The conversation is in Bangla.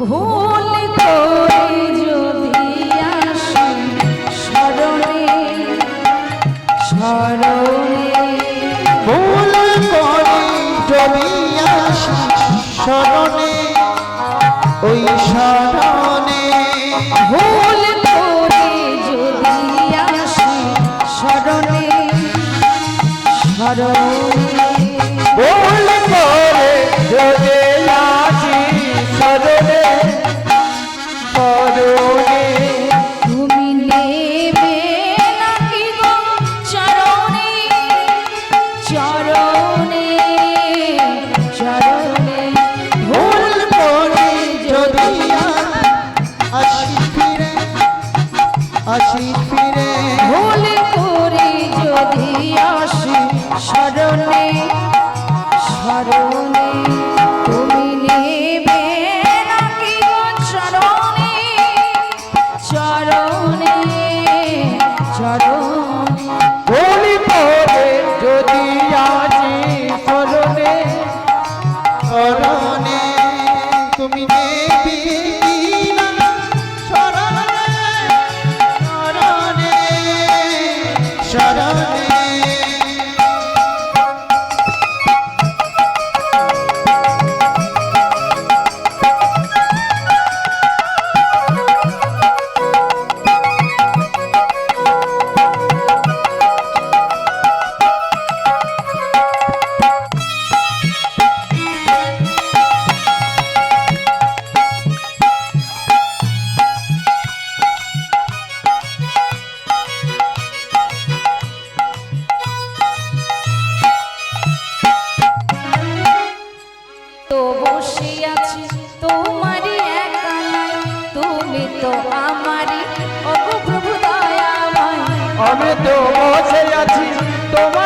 ভুল করে যদি আসি স্মরণে স্মরণে। ভুল করে যদি আসি স্মরণে ওই স্মরণে। ভুল করে যদি আসি স্মরণে স্মরণে। আসি ফিরে। ভুল করে যদি আসি স্মরণে স্মরণে তুমি নেবে নাকি চরণে? চরণে চরণে। ভুল করে যদি আসি স্মরণে স্মরণে তুমি নেবি তুমি তো আমারই। ওগো প্রভু দয়াময়। আমি তো আছি তোমারই